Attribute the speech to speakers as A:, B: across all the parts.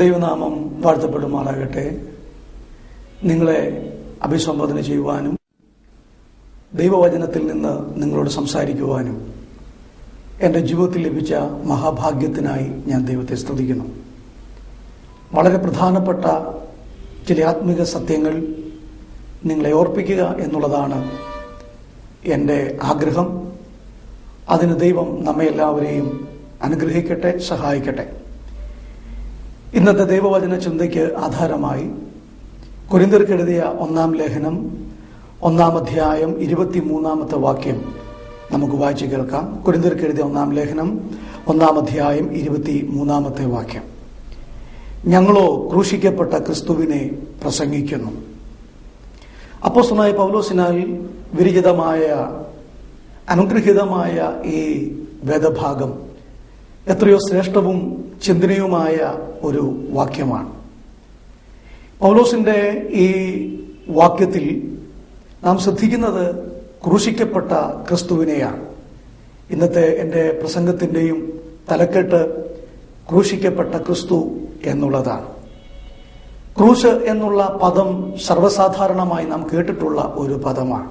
A: ദൈവനാമം വാഴ്ത്തപ്പെടുമാറാകട്ടെ. നിങ്ങളെ അഭിസംബോധന ചെയ്യുവാനും ദൈവവചനത്തിൽ നിന്ന് നിങ്ങളോട് സംസാരിക്കുവാനും എന്റെ ജീവിതത്തിൽ ലഭിച്ച മഹാഭാഗ്യത്തിനായി ഞാൻ ദൈവത്തെ സ്തുതിക്കുന്നു. വളരെ പ്രധാനപ്പെട്ട ചില ആത്മിക സത്യങ്ങൾ നിങ്ങളെ ഓർപ്പിക്കുക എന്നുള്ളതാണ് എന്റെ ആഗ്രഹം. അതിന് ദൈവം നമ്മെ എല്ലാവരെയും അനുഗ്രഹിക്കട്ടെ സഹായിക്കട്ടെ. ഇന്നത്തെ ദൈവവചന ചിന്തയ്ക്ക് ആധാരമായി കുരിന്തിർക്കെഴുതിയ ഒന്നാം ലേഖനം ഒന്നാം അധ്യായം ഇരുപത്തിമൂന്നാമത്തെ വാക്യം നമുക്ക് വായിച്ചു കേൾക്കാം. കുരിന്തിർക്കെഴുതിയ ഒന്നാം ലേഖനം ഒന്നാം അധ്യായം ഇരുപത്തി മൂന്നാമത്തെ വാക്യം. ഞങ്ങളോ ക്രൂശിക്കപ്പെട്ട ക്രിസ്തുവിനെ പ്രസംഗിക്കുന്നു. അപ്പോസ്തലനായ പൗലോസിനാൽ വിരചിതമായ അനുഗ്രഹീതമായ ഈ വേദഭാഗം എത്രയോ ശ്രേഷ്ഠവും ചിന്തനയുമായ ഒരു വാക്യമാണ്. പൗലോസിന്റെ ഈ വാക്യത്തിൽ നാം ശ്രദ്ധിക്കുന്നത് ക്രൂശിക്കപ്പെട്ട ക്രിസ്തുവിനെയാണ്. ഇന്നത്തെ എന്റെ പ്രസംഗത്തിന്റെയും തലക്കെട്ട് ക്രൂശിക്കപ്പെട്ട ക്രിസ്തു എന്നുള്ളതാണ്. ക്രൂശ് എന്നുള്ള പദം സർവസാധാരണമായി നാം കേട്ടിട്ടുള്ള ഒരു പദമാണ്.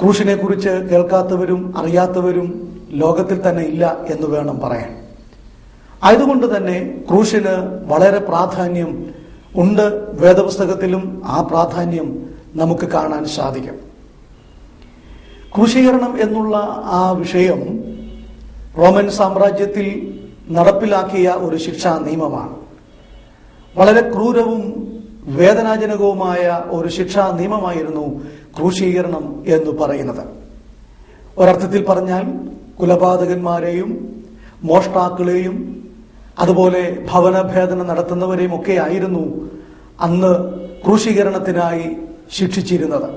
A: ക്രൂശിനെ കുറിച്ച് കേൾക്കാത്തവരും അറിയാത്തവരും ലോകത്തിൽ തന്നെ ഇല്ല എന്ന് വേണം പറയാൻ. ആയതുകൊണ്ട് തന്നെ ക്രൂശിന് വളരെ പ്രാധാന്യം ഉണ്ട്. വേദപുസ്തകത്തിലും ആ പ്രാധാന്യം നമുക്ക് കാണാൻ സാധിക്കും. ക്രൂശീകരണം എന്നുള്ള ആ വിഷയം റോമൻ സാമ്രാജ്യത്തിൽ നടപ്പിലാക്കിയ ഒരു ശിക്ഷാ നിയമമാണ്. വളരെ ക്രൂരവും വേദനാജനകവുമായ ഒരു ശിക്ഷാ നിയമമായിരുന്നു ക്രൂശീകരണം എന്ന് പറയുന്നത്. ഒരർത്ഥത്തിൽ പറഞ്ഞാൽ കുലപാതകന്മാരെയും മോഷ്ടാക്കളെയും അതുപോലെ ഭവനഭേദനം നടത്തുന്നവരെയും ഒക്കെ ആയിരുന്നു അന്ന് ക്രൂശീകരണത്തിനായി ശിക്ഷിച്ചിരുന്നത്.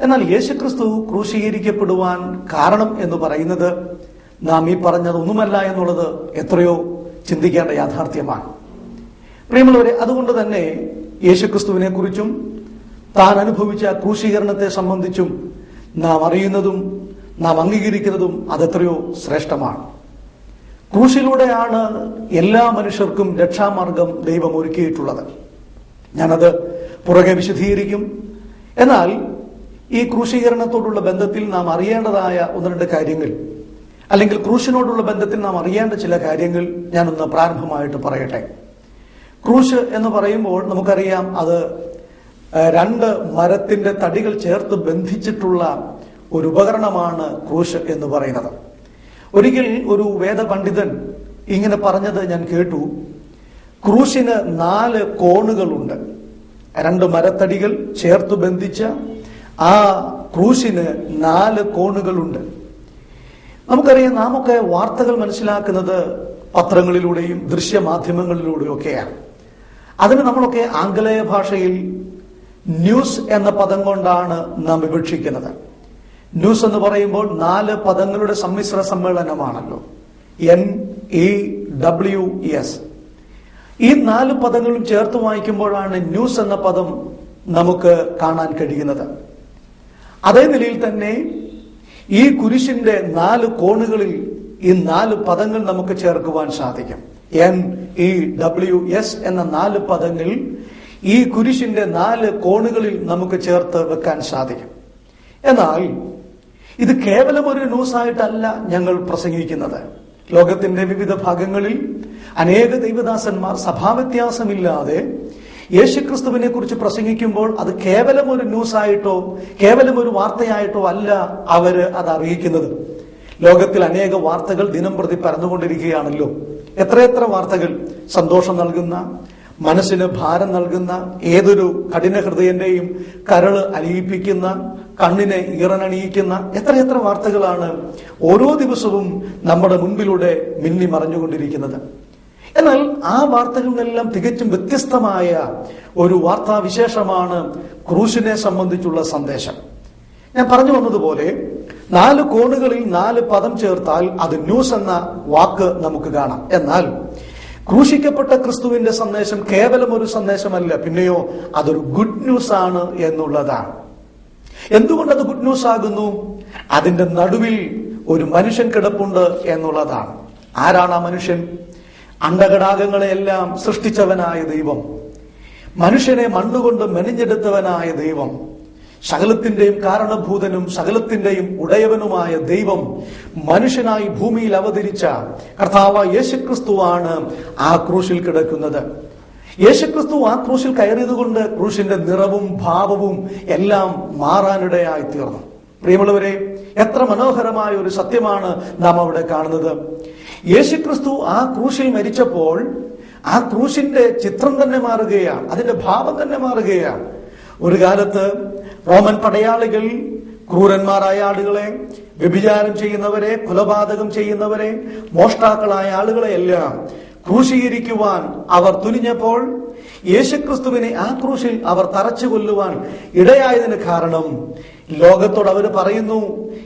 A: എന്നാൽ യേശുക്രിസ്തു ക്രൂശീകരിക്കപ്പെടുവാൻ കാരണം എന്ന് പറയുന്നത് നാം ഈ പറഞ്ഞത് ഒന്നുമല്ല എന്നുള്ളത് എത്രയോ ചിന്തിക്കേണ്ട യാഥാർത്ഥ്യമാണ്. പ്രിയമുള്ളവരെ അതുകൊണ്ട് തന്നെ യേശുക്രിസ്തുവിനെ കുറിച്ചും താൻ അനുഭവിച്ച ക്രൂശീകരണത്തെ സംബന്ധിച്ചും നാം അറിയുന്നതും നാം അംഗീകരിക്കുന്നതും അതെത്രയോ ശ്രേഷ്ഠമാണ്. ക്രൂശിലൂടെയാണ് എല്ലാ മനുഷ്യർക്കും രക്ഷാമാർഗം ദൈവം ഒരുക്കിയിട്ടുള്ളത്. ഞാനത് പുറകെ വിശദീകരിക്കും. എന്നാൽ ഈ ക്രൂശീകരണത്തോടുള്ള ബന്ധത്തിൽ നാം അറിയേണ്ടതായ ഒന്ന് രണ്ട് കാര്യങ്ങൾ അല്ലെങ്കിൽ ക്രൂശിനോടുള്ള ബന്ധത്തിൽ നാം അറിയേണ്ട ചില കാര്യങ്ങൾ ഞാനൊന്ന് പ്രാരംഭമായിട്ട് പറയട്ടെ. ക്രൂശ് എന്ന് പറയുമ്പോൾ നമുക്കറിയാം അത് രണ്ട് മരത്തിന്റെ തടികൾ ചേർത്ത് ബന്ധിച്ചിട്ടുള്ള ഒരു ഉപകരണമാണ് ക്രൂശ് എന്ന് പറയുന്നത്. ഒരിക്കൽ ഒരു വേദപണ്ഡിതൻ ഇങ്ങനെ പറഞ്ഞത് ഞാൻ കേട്ടു. ക്രൂശിന് നാല് കോണുകളുണ്ട്. രണ്ട് മരത്തടികൾ ചേർത്ത് ബന്ധിച്ച ആ ക്രൂശിന് നാല് കോണുകളുണ്ട്. നമുക്കറിയാം നാമൊക്കെ വാർത്തകൾ മനസ്സിലാക്കുന്നത് പത്രങ്ങളിലൂടെയും ദൃശ്യമാധ്യമങ്ങളിലൂടെയും ഒക്കെയാണ് അതിന് നമ്മളൊക്കെ ആംഗലേയ ഭാഷയിൽ ന്യൂസ് എന്ന പദം കൊണ്ടാണ് നാം വിവക്ഷിക്കുന്നത്. ന്യൂസ് എന്ന് പറയുമ്പോൾ നാല് പദങ്ങളുടെ സമ്മിശ്ര സമ്മേളനമാണല്ലോ. N E W S. ഈ നാല് പദങ്ങളും ചേർത്ത് വായിക്കുമ്പോഴാണ് ന്യൂസ് എന്ന പദം നമുക്ക് കാണാൻ കഴിയുന്നത്. അതേ നിലയിൽ തന്നെ ഈ കുരിശിന്റെ നാല് കോണുകളിൽ ഈ നാല് പദങ്ങൾ നമുക്ക് ചേർക്കുവാൻ സാധിക്കും. എൻ ഇ ഡബ്ല്യു എസ് എന്ന നാല് പദങ്ങൾ ഈ കുരിശിന്റെ നാല് കോണുകളിൽ നമുക്ക് ചേർത്ത് വെക്കാൻ സാധിക്കും. എന്നാൽ ഇത് കേവലം ഒരു ന്യൂസായിട്ടല്ല ഞങ്ങൾ പ്രസംഗിക്കുന്നത്. ലോകത്തിന്റെ വിവിധ ഭാഗങ്ങളിൽ അനേക ദൈവദാസന്മാർ സഭാവ്യത്യാസമില്ലാതെ യേശുക്രിസ്തുവിനെ കുറിച്ച് പ്രസംഗിക്കുമ്പോൾ അത് കേവലം ഒരു ന്യൂസായിട്ടോ കേവലം ഒരു വാർത്തയായിട്ടോ അല്ല അവർ അത് അറിയിക്കുന്നത് ലോകത്തിൽ അനേക വാർത്തകൾ ദിനം പ്രതി പരന്നുകൊണ്ടിരിക്കുകയാണല്ലോ. എത്രയെത്ര വാർത്തകൾ? സന്തോഷം നൽകുന്ന മനസ്സിന് ഭാരം നൽകുന്ന ഏതൊരു കഠിന ഹൃദയന്റെയും കരൾ അലിയിപ്പിക്കുന്ന കണ്ണിനെ ഈറനണിയിക്കുന്ന എത്രയെത്ര വാർത്തകളാണ് ഓരോ ദിവസവും നമ്മുടെ മുൻപിലൂടെ മിന്നി മറഞ്ഞുകൊണ്ടിരിക്കുന്നത്. എന്നാൽ ആ വാർത്തകളിലെല്ലാം തികച്ചും വ്യത്യസ്തമായ ഒരു വാർത്താവിശേഷമാണ് ക്രൂശിനെ സംബന്ധിച്ചുള്ള സന്ദേശം. ഞാൻ പറഞ്ഞു വന്നതുപോലെ നാല് കോണുകളിൽ നാല് പദം ചേർത്താൽ അത് ന്യൂസ് എന്ന വാക്ക് നമുക്ക് കാണാം. എന്നാൽ ക്രൂശിക്കപ്പെട്ട ക്രിസ്തുവിന്റെ സന്ദേശം കേവലം ഒരു സന്ദേശമല്ല പിന്നെയോ അതൊരു ഗുഡ് ന്യൂസ് ആണ് എന്നുള്ളതാണ്. എന്തുകൊണ്ട് അത് ഗുഡ് ന്യൂസ് ആകുന്നു? അതിന്റെ നടുവിൽ ഒരു മനുഷ്യൻ കിടപ്പുണ്ട് എന്നുള്ളതാണ്. ആരാണ് ആ മനുഷ്യൻ? അണ്ടകടാകങ്ങളെയെല്ലാം സൃഷ്ടിച്ചവനായ ദൈവം. മനുഷ്യനെ മണ്ണുകൊണ്ട് മെനഞ്ഞെടുത്തവനായ ദൈവം. സകലത്തിന്റെയും കാരണഭൂതനും സകലത്തിന്റെയും ഉടയവനുമായ ദൈവം മനുഷ്യനായി ഭൂമിയിൽ അവതരിച്ച കർത്താവ് യേശുക്രിസ്തുവാണ് ആ ക്രൂശിൽ കിടക്കുന്നത്. യേശുക്രിസ്തു ആ ക്രൂശിൽ കയറിയതുകൊണ്ട് ക്രൂശിന്റെ നിറവും ഭാവവും എല്ലാം മാറാനിടയായി തീർന്നു. പ്രിയമുള്ളവരെ എത്ര മനോഹരമായ ഒരു സത്യമാണ് നാം അവിടെ കാണുന്നത്. യേശുക്രിസ്തു ആ ക്രൂശിൽ മരിച്ചപ്പോൾ ആ ക്രൂശിന്റെ ചിത്രം തന്നെ മാറുകയാണ് അതിന്റെ ഭാവം തന്നെ മാറുകയാണ്. ഒരു കാലത്ത് റോമൻ പടയാളികൾ ക്രൂരന്മാരായ ആളുകളെ വ്യഭിചാരം ചെയ്യുന്നവരെ കൊലപാതകം ചെയ്യുന്നവരെ മോഷ്ടാക്കളായ ആളുകളെ എല്ലാം ക്രൂശീകരിക്കുവാൻ അവർ തുനിഞ്ഞപ്പോൾ യേശുക്രിസ്തുവിനെ ആ ക്രൂശിൽ അവർ തറച്ചു കൊല്ലുവാൻ ഇടയായതിന് കാരണം ലോകത്തോട് അവർ പറയുന്നു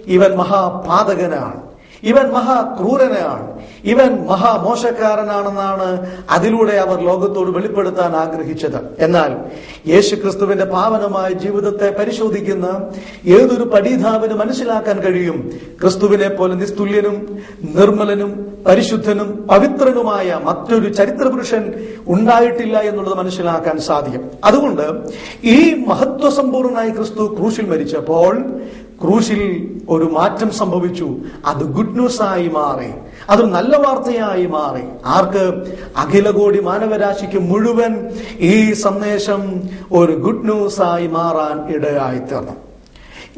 A: ഇവൻ മഹാപാതകനാണ് ഇവൻ മഹാക്രൂരനാണ് ഇവൻ മഹാമോശക്കാരനാണെന്നാണ് അതിലൂടെ അവർ ലോകത്തോട് വെളിപ്പെടുത്താൻ ആഗ്രഹിച്ചത്. എന്നാൽ യേശു ക്രിസ്തുവിന്റെ പാവനമായ ജീവിതത്തെ പരിശോധിക്കുന്ന ഏതൊരു പഠിതാവിന് മനസ്സിലാക്കാൻ കഴിയും. ക്രിസ്തുവിനെ പോലെ നിസ്തുല്യനും നിർമ്മലനും പരിശുദ്ധനും പവിത്രനുമായ മറ്റൊരു ചരിത്ര പുരുഷൻ ഉണ്ടായിട്ടില്ല എന്നുള്ളത് മനസ്സിലാക്കാൻ സാധിക്കും. അതുകൊണ്ട് ഈ മഹത്വസമ്പൂർണനായ ക്രിസ്തു ക്രൂശിൽ മരിച്ചപ്പോൾ ക്രൂശിൽ ഒരു മാറ്റം സംഭവിച്ചു. അത് ഗുഡ് ന്യൂസ് ആയി മാറി. അതൊരു നല്ല വാർത്തയായി മാറി. ആർക്ക്? അഖിലകോടി മാനവരാശിക്ക് മുഴുവൻ ഈ സന്ദേശം ഒരു ഗുഡ് ന്യൂസ് ആയി മാറാൻ ഇടയായി തീർന്നു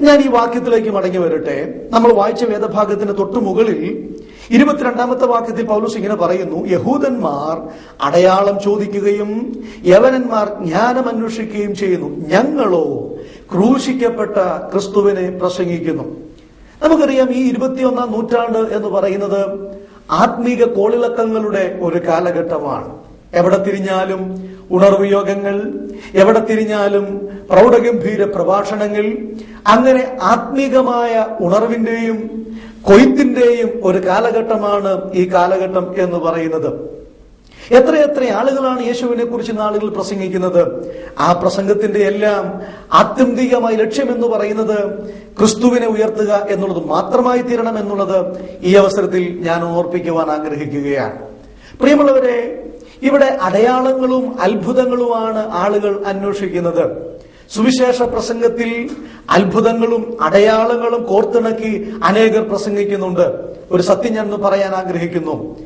A: ഞാൻ ഈ വാക്യത്തിലേക്ക് മടങ്ങി വരട്ടെ. നമ്മൾ വായിച്ച വേദഭാഗത്തിന് തൊട്ടു മുകളിൽ ഇരുപത്തിരണ്ടാമത്തെ വാക്യത്തിൽ പൗലോസ് ഇങ്ങനെ പറയുന്നു യഹൂദന്മാർ അടയാളം ചോദിക്കുകയും യവനന്മാർ ജ്ഞാനം അന്വേഷിക്കുകയും ചെയ്യുന്നു. ഞങ്ങളോ ക്രൂശിക്കപ്പെട്ട ക്രിസ്തുവിനെ പ്രസംഗിക്കുന്നു. നമുക്കറിയാം ഈ ഇരുപത്തിയൊന്നാം നൂറ്റാണ്ട് എന്ന് പറയുന്നത് ആത്മീക കോളിളക്കങ്ങളുടെ ഒരു കാലഘട്ടമാണ്. എവിടെ തിരിഞ്ഞാലും ഉണർവ് യോഗങ്ങൾ എവിടെ തിരിഞ്ഞാലും പ്രൗഢഗംഭീര പ്രഭാഷണങ്ങൾ അങ്ങനെ ആത്മീകമായ ഉണർവിന്റെയും കൊയ്ത്തിന്റെയും ഒരു കാലഘട്ടമാണ് ഈ കാലഘട്ടം എന്ന് പറയുന്നത്. എത്രയെത്ര ആളുകളാണ് യേശുവിനെ കുറിച്ച് ആളുകൾ പ്രസംഗിക്കുന്നത്? ആ പ്രസംഗത്തിന്റെ എല്ലാം ആത്യന്തികമായ ലക്ഷ്യമെന്ന് പറയുന്നത് ക്രിസ്തുവിനെ ഉയർത്തുക എന്നുള്ളത് മാത്രമായി തീരണം എന്നുള്ളത് ഈ അവസരത്തിൽ ഞാൻ ഓർപ്പിക്കുവാൻ ആഗ്രഹിക്കുകയാണ്. പ്രിയമുള്ളവരെ ഇവിടെ അടയാളങ്ങളും അത്ഭുതങ്ങളുമാണ് ആളുകൾ അന്വേഷിക്കുന്നത്. സുവിശേഷ പ്രസംഗത്തിൽ അത്ഭുതങ്ങളും അടയാളങ്ങളും കോർത്തിണക്കി അനേകർ പ്രസംഗിക്കുന്നുണ്ട്. ഒരു സത്യം ഞാൻ പറയാൻ ആഗ്രഹിക്കുന്നു.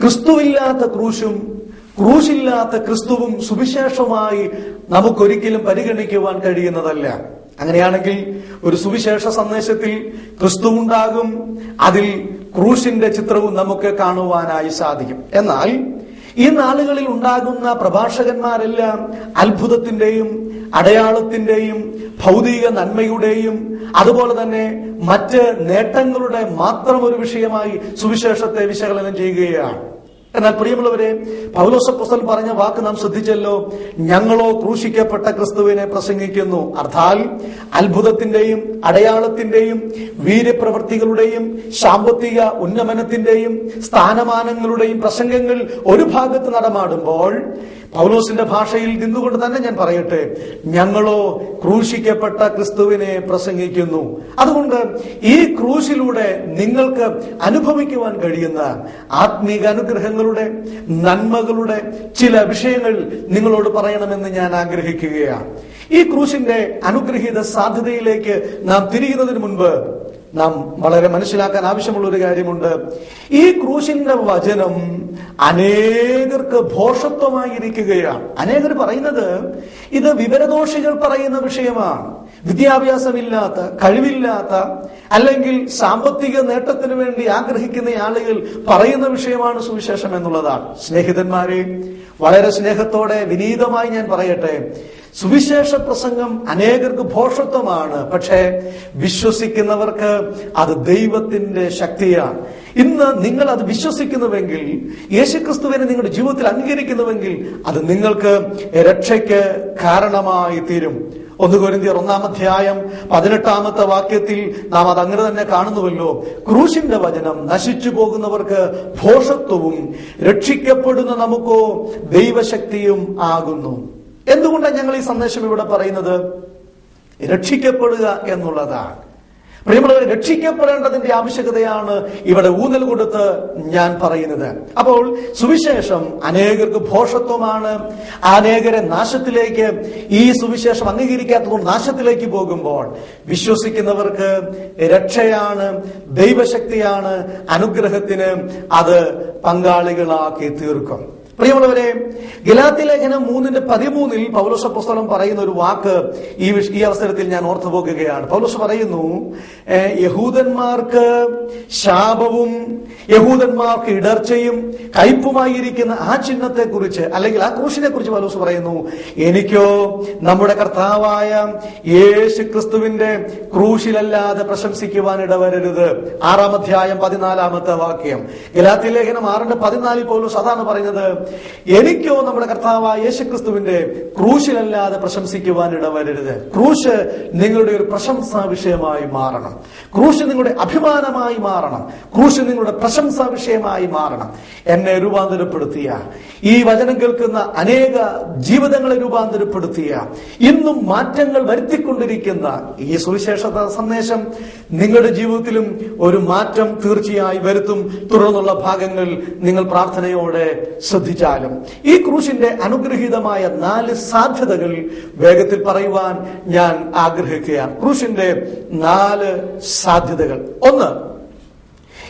A: ക്രിസ്തുവില്ലാത്ത ക്രൂശും ക്രൂശില്ലാത്ത ക്രിസ്തുവും സുവിശേഷമായി നമുക്കൊരിക്കലും പരിഗണിക്കുവാൻ കഴിയുന്നതല്ല. അങ്ങനെയാണെങ്കിൽ ഒരു സുവിശേഷ സന്ദേശത്തിൽ ക്രിസ്തു ഉണ്ടാകും അതിൽ ക്രൂശിന്റെ ചിത്രവും നമുക്ക് കാണുവാനായി സാധിക്കും. എന്നാൽ ഈ നാളുകളിൽ ഉണ്ടാകുന്ന പ്രഭാഷകന്മാരെല്ലാം അത്ഭുതത്തിന്റെയും അടയാളത്തിന്റെയും ഭൗതിക നന്മയുടെയും അതുപോലെ തന്നെ മറ്റ് നേട്ടങ്ങളുടെ മാത്രം ഒരു വിഷയമായി സുവിശേഷത്തെ വിശകലനം ചെയ്യുകയാണ്. എന്നാൽ പ്രിയമുള്ളവരെ പൗലോസപ്പുസ്തൽ പറഞ്ഞ വാക്ക് നാം ശ്രദ്ധിച്ചല്ലോ. ഞങ്ങളോ ക്രൂശിക്കപ്പെട്ട ക്രിസ്തുവിനെ പ്രസംഗിക്കുന്നു. അർത്ഥാൽ അത്ഭുതത്തിന്റെയും അടയാളത്തിന്റെയും വീര്യപ്രവൃത്തികളുടെയും സാമ്പത്തിക ഉന്നമനത്തിന്റെയും സ്ഥാനമാനങ്ങളുടെയും പ്രസംഗങ്ങൾ ഒരു ഭാഗത്ത് നടമാടുമ്പോൾ പൗലോസിന്റെ ഭാഷയിൽ നിന്നുകൊണ്ട് തന്നെ ഞാൻ പറയട്ടെ ഞങ്ങളോ ക്രൂശിക്കപ്പെട്ട ക്രിസ്തുവിനെ പ്രസംഗിക്കുന്നു. അതുകൊണ്ട് ഈ ക്രൂശിലൂടെ നിങ്ങൾക്ക് അനുഭവിക്കുവാൻ കഴിയുന്ന ആത്മീക അനുഗ്രഹങ്ങളുടെ നന്മകളുടെ ചില വിഷയങ്ങൾ നിങ്ങളോട് പറയണമെന്ന് ഞാൻ ആഗ്രഹിക്കുകയാണ്. ഈ ക്രൂശിന്റെ അനുഗ്രഹീത സാധ്യതയിലേക്ക് നാം തിരിയുന്നതിന് മുൻപ് നാം വളരെ മനസ്സിലാക്കാൻ ആവശ്യമുള്ള ഒരു കാര്യമുണ്ട്. ഈ ക്രൂശിന്റെ വചനം അനേകർക്ക് ഭോഷത്വമായിരിക്കുകയാണ്. അനേകർ പറയുന്നത് ഇത് വിവരദോഷികൾ പറയുന്ന വിഷയമാണ്. വിദ്യാഭ്യാസമില്ലാത്ത കഴിവില്ലാത്ത അല്ലെങ്കിൽ സാമ്പത്തിക നേട്ടത്തിന് വേണ്ടി ആഗ്രഹിക്കുന്ന ആളുകൾ പറയുന്ന വിഷയമാണ് സുവിശേഷം എന്നുള്ളതാണ്. സ്നേഹിതന്മാരെ വളരെ സ്നേഹത്തോടെ വിനീതമായി ഞാൻ പറയട്ടെ. സുവിശേഷ പ്രസംഗം അനേകർക്ക് ഭോഷത്വമാണ്. പക്ഷേ വിശ്വസിക്കുന്നവർക്ക് അത് ദൈവത്തിന്റെ ശക്തിയാണ്. ഇന്ന് നിങ്ങൾ അത് വിശ്വസിക്കുന്നുവെങ്കിൽ യേശുക്രിസ്തുവിനെ നിങ്ങളുടെ ജീവിതത്തിൽ അംഗീകരിക്കുന്നുവെങ്കിൽ അത് നിങ്ങൾക്ക് രക്ഷയ്ക്ക് കാരണമായി തീരും. ഒന്ന് കൊരിന്തിയർ ഒന്നാം അധ്യായം പതിനെട്ടാമത്തെ വാക്യത്തിൽ നാം അത് അങ്ങനെ തന്നെ കാണുന്നുവല്ലോ. ക്രൂശിന്റെ വചനം നശിച്ചു പോകുന്നവർക്ക് ഭോഷത്വവും രക്ഷിക്കപ്പെടുന്ന നമുക്കോ ദൈവശക്തിയും ആകുന്നു. എന്തുകൊണ്ടാണ് ഞങ്ങൾ ഈ സന്ദേശം ഇവിടെ പറയുന്നത്? രക്ഷിക്കപ്പെടുക എന്നുള്ളതാണ്. പ്രിയമുള്ളവരെ രക്ഷിക്കപ്പെടേണ്ടതിന്റെ ആവശ്യകതയാണ് ഇവിടെ ഊന്നൽ കൊടുത്ത് ഞാൻ പറയുന്നത്. അപ്പോൾ സുവിശേഷം അനേകർക്ക് ഭോഷത്വമാണ്. അനേകരെ നാശത്തിലേക്ക് ഈ സുവിശേഷം അംഗീകരിക്കാത്തതുകൊണ്ട് നാശത്തിലേക്ക് പോകുമ്പോൾ വിശ്വസിക്കുന്നവർക്ക് രക്ഷയാണ് ദൈവശക്തിയാണ് അനുഗ്രഹത്തിന് അത് പങ്കാളികളാക്കി തീർക്കും. പ്രിയമുള്ളവരെ ഗലാത്തി ലേഖനം മൂന്നിന്റെ പതിമൂന്നിൽ പൗലോസ പുസ്തകം പറയുന്ന ഒരു വാക്ക് ഈ ഈ അവസരത്തിൽ ഞാൻ ഓർത്തു പോകുകയാണ്. പൗലോസ് പറയുന്നു യഹൂദന്മാർക്ക് ശാപവും യഹൂദന്മാർക്ക് ഇടർച്ചയും കയ്പുമായിരിക്കുന്ന ആ ചിഹ്നത്തെ കുറിച്ച് അല്ലെങ്കിൽ ആ ക്രൂശിനെ കുറിച്ച് പൗലോസ് പറയുന്നു എനിക്കോ നമ്മുടെ കർത്താവായ യേശു ക്രിസ്തുവിന്റെ ക്രൂശിലല്ലാതെ പ്രശംസിക്കുവാൻ ഇടവരരുത്. ആറാം അധ്യായം പതിനാലാമത്തെ വാക്യം. ഗലാത്തി ലേഖനം ആറിന്റെ പതിനാലിൽ പൗലോസ് അതാണ് പറയുന്നത് എനിക്കോ നമ്മുടെ കർത്താവായ യേശുക്രിസ്തുവിന്റെ ക്രൂശിലല്ലാതെ പ്രശംസിക്കുവാൻ ഇടവരരുത്. ക്രൂശ് നിങ്ങളുടെ ഒരു പ്രശംസാ വിഷയമായി മാറണം. ക്രൂശ് നിങ്ങളുടെ അഭിമാനമായി മാറണം. ക്രൂശ് നിങ്ങളുടെ പ്രശംസാ വിഷയമായി മാറണം. എന്നെ രൂപാന്തരപ്പെടുത്തിയ ഈ വചനം കേൾക്കുന്ന അനേക ജീവിതങ്ങളെ രൂപാന്തരപ്പെടുത്തിയ ഇന്നും മാറ്റങ്ങൾ വരുത്തിക്കൊണ്ടിരിക്കുന്ന ഈ സുവിശേഷ സന്ദേശം നിങ്ങളുടെ ജീവിതത്തിലും ഒരു മാറ്റം തീർച്ചയായി വരുത്തും. തുടർന്നുള്ള ഭാഗങ്ങൾ നിങ്ങൾ പ്രാർത്ഥനയോടെ ശ്രദ്ധിച്ചാലും ഈ ക്രൂശിന്റെ അനുഗ്രഹീതമായ നാല് സാധ്യതകൾ വേഗത്തിൽ പറയുവാൻ ഞാൻ ആഗ്രഹിക്കുകയാണ്. ക്രൂശിന്റെ നാല് സാധ്യതകൾ. ഒന്ന്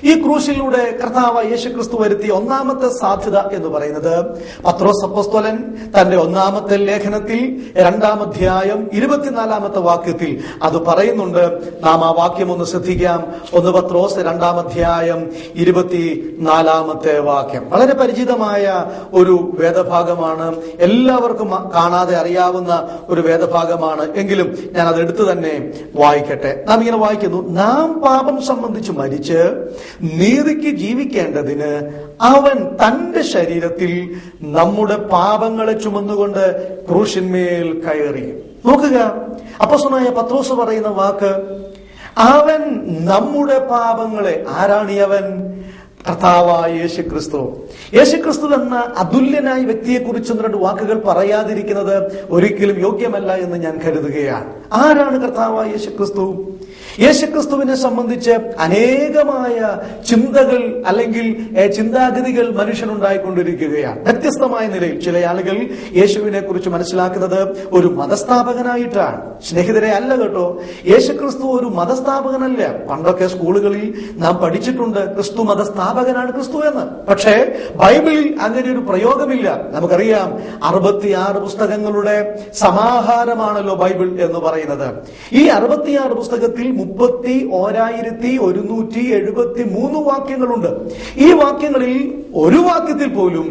A: ഈ ക്രൂശിലൂടെ കർത്താവ് യേശുക്രിസ്തു വരുത്തിയ ഒന്നാമത്തെ സാധ്യത എന്ന് പറയുന്നത് പത്രോസ് അപ്പോസ്തലൻ തന്റെ ഒന്നാമത്തെ ലേഖനത്തിൽ രണ്ടാം അധ്യായം ഇരുപത്തിനാലാമത്തെ വാക്യത്തിൽ അത് പറയുന്നുണ്ട്. നാം ആ വാക്യം ഒന്ന് ശ്രദ്ധിക്കാം. ഒന്ന് പത്രോസ് രണ്ടാം അധ്യായം ഇരുപത്തിനാലാമത്തെ വാക്യം. വളരെ പരിചിതമായ ഒരു വേദഭാഗമാണ്. എല്ലാവർക്കും കാണാതെ അറിയാവുന്ന ഒരു വേദഭാഗമാണ്. എങ്കിലും ഞാൻ അത് എടുത്തു തന്നെ വായിക്കട്ടെ. നാം ഇങ്ങനെ വായിക്കുന്നു. നാം പാപം സംബന്ധിച്ച് മരിച്ച് നീതിക്ക് ജീവിക്കേണ്ടതിന് അവൻ തന്റെ ശരീരത്തിൽ നമ്മുടെ പാപങ്ങളെ ചുമന്നുകൊണ്ട് ക്രൂശിന്മേൽ കയറി. നോക്കുക. അപ്പസ്വനായ പത്രോസ് പറയുന്ന വാക്ക് അവൻ നമ്മുടെ പാപങ്ങളെ ആരാണ് അവൻ കർത്താവായ യേശു ക്രിസ്തു എന്ന അതുല്യനായ വ്യക്തിയെ കുറിച്ച് രണ്ട് വാക്കുകൾ പറയാതിരിക്കുന്നത് ഒരിക്കലും യോഗ്യമല്ല എന്ന് ഞാൻ കരുതുകയാണ്. ആരാണ് കർത്താവായ യേശുക്രിസ്തു? യേശുക്രിസ്തുവിനെ സംബന്ധിച്ച് അനേകമായ ചിന്തകൾ അല്ലെങ്കിൽ ചിന്താഗതികൾ മനുഷ്യനുണ്ടായിക്കൊണ്ടിരിക്കുകയാണ്. വ്യത്യസ്തമായ നിലയിൽ ചില ആളുകൾ യേശുവിനെ കുറിച്ച് മനസ്സിലാക്കുന്നത് ഒരു മതസ്ഥാപകനായിട്ടാണ്. സ്നേഹിതരെ അല്ല കേട്ടോ. യേശുക്രിസ്തു ഒരു മതസ്ഥാപകനല്ല. പണ്ടൊക്കെ സ്കൂളുകളിൽ നാം പഠിച്ചിട്ടുണ്ട് ക്രിസ്തു മതസ്ഥാപകനാണ് ക്രിസ്തു എന്ന്. പക്ഷേ ബൈബിളിൽ അങ്ങനെ ഒരു പ്രയോഗമില്ല. നമുക്കറിയാം അറുപത്തിയാറ് പുസ്തകങ്ങളുടെ സമാഹാരമാണല്ലോ ബൈബിൾ എന്ന് പറയുന്നത്. ഈ അറുപത്തിയാറ് പുസ്തകത്തിൽ മുപ്പത്തി ഓരായിരത്തി ഒരുന്നൂറ്റി എഴുപത്തി മൂന്ന് വാക്യങ്ങളുണ്ട്. ഈ വാക്യങ്ങളിൽ ഒരു വാക്യത്തിൽ പോലും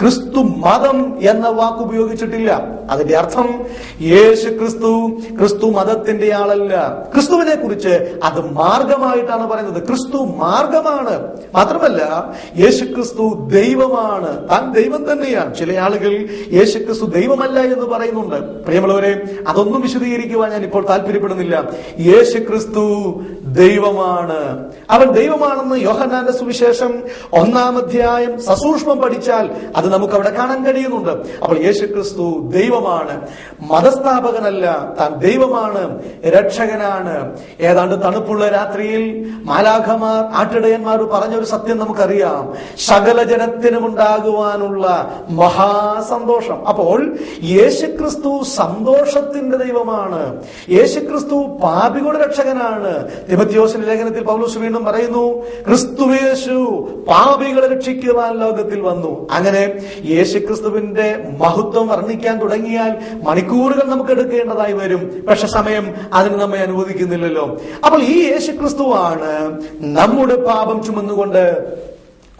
A: ക്രിസ്തു മതം എന്ന വാക്ക് ഉപയോഗിച്ചിട്ടില്ല. അതിന്റെ അർത്ഥം യേശു ക്രിസ്തു ക്രിസ്തു മതത്തിന്റെ ആളല്ല. ക്രിസ്തുവിനെ കുറിച്ച് അത് മാർഗമായിട്ടാണ് പറയുന്നത്. ക്രിസ്തു മാർഗമാണ്. മാത്രമല്ല യേശു ക്രിസ്തു ദൈവമാണ്. താൻ ദൈവം തന്നെയാണ്. ചില ആളുകൾ യേശു ക്രിസ്തു ദൈവമല്ല എന്ന് പറയുന്നുണ്ട്. പ്രിയമുള്ളവരെ അതൊന്നും വിശദീകരിക്കുവാൻ ഞാൻ ഇപ്പോൾ താല്പര്യപ്പെടുന്നില്ല. യേശു ക്രിസ്തു ദൈവമാണ്. അവൻ ദൈവമാണെന്ന് യോഹന്നാന്റെ സുവിശേഷം ഒന്നാം അധ്യായം സസൂക്ഷ്മം പഠിച്ചാൽ അത് നമുക്ക് അവിടെ കാണാൻ കഴിയുന്നുണ്ട്. അപ്പോൾ യേശു ക്രിസ്തു ദൈവമാണ്. മതസ്ഥാപകനല്ല താൻ ദൈവമാണ് രക്ഷകനാണ്. ഏതാണ്ട് തണുപ്പുള്ള രാത്രിയിൽ മാലാഖമാർ ആട്ടിടയന്മാർ പറഞ്ഞ ഒരു സത്യം നമുക്കറിയാം. സകല ജനത്തിനും ഉണ്ടാകുവാനുള്ള മഹാസന്തോഷം. അപ്പോൾ യേശുക്രിസ്തു സന്തോഷത്തിന്റെ ദൈവമാണ്. യേശുക്രിസ്തു പാപികളുടെ രക്ഷകനാണ്. തിമത്യോസിന്റെ ലേഖനത്തിൽ പൗലോസ് വീണ്ടും പറയുന്നു ക്രിസ്തു യേശു പാപികളെ രക്ഷിക്കുവാൻ ലോകത്തിൽ വന്നു. അങ്ങനെ യേശുക്രിസ്തുവിന്റെ മഹത്വം വർണിക്കാൻ തുടങ്ങിയാൽ മണിക്കൂറുകൾ നമുക്ക് എടുക്കേണ്ടതായി വരും. പക്ഷെ സമയം അതിന് നമ്മെ അനുവദിക്കുന്നില്ലല്ലോ. അപ്പോൾ ഈ യേശുക്രിസ്തുവാണ് നമ്മുടെ പാപം ചുമന്നുകൊണ്ട്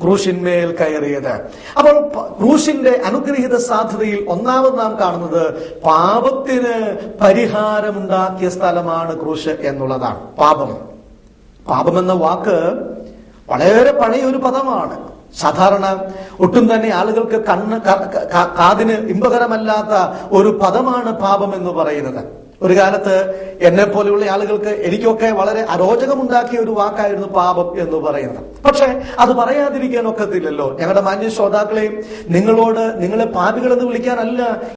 A: ക്രൂശിന്മേൽ കയറിയത്. അപ്പോൾ ക്രൂശിന്റെ അനുഗ്രഹീത സാധ്യതയിൽ ഒന്നാമത് നാം കാണുന്നത് പാപത്തിന് പരിഹാരമുണ്ടാക്കിയ സ്ഥലമാണ് ക്രൂശ് എന്നുള്ളതാണ്. പാപം. പാപം എന്ന വാക്ക് വളരെ പഴയ ഒരു പദമാണ്. സാധാരണ ഒട്ടും തന്നെ ആളുകൾക്ക് കണ്ണ് കാതിന് ഇമ്പകരമല്ലാത്ത ഒരു പദമാണ് പാപം എന്ന് പറയുന്നത്. ഒരു കാലത്ത് എന്നെ പോലെയുള്ള ആളുകൾക്ക് എനിക്കൊക്കെ വളരെ അരോചകമുണ്ടാക്കിയ ഒരു വാക്കായിരുന്നു പാപം എന്ന് പറയുന്നത്. പക്ഷെ അത് പറയാതിരിക്കാൻ ഒക്കത്തില്ലല്ലോ. ഞങ്ങളുടെ മാന്യ ശ്രോതാക്കളെയും നിങ്ങളോട് നിങ്ങളെ പാപികളെന്ന് വിളിക്കാനല്ല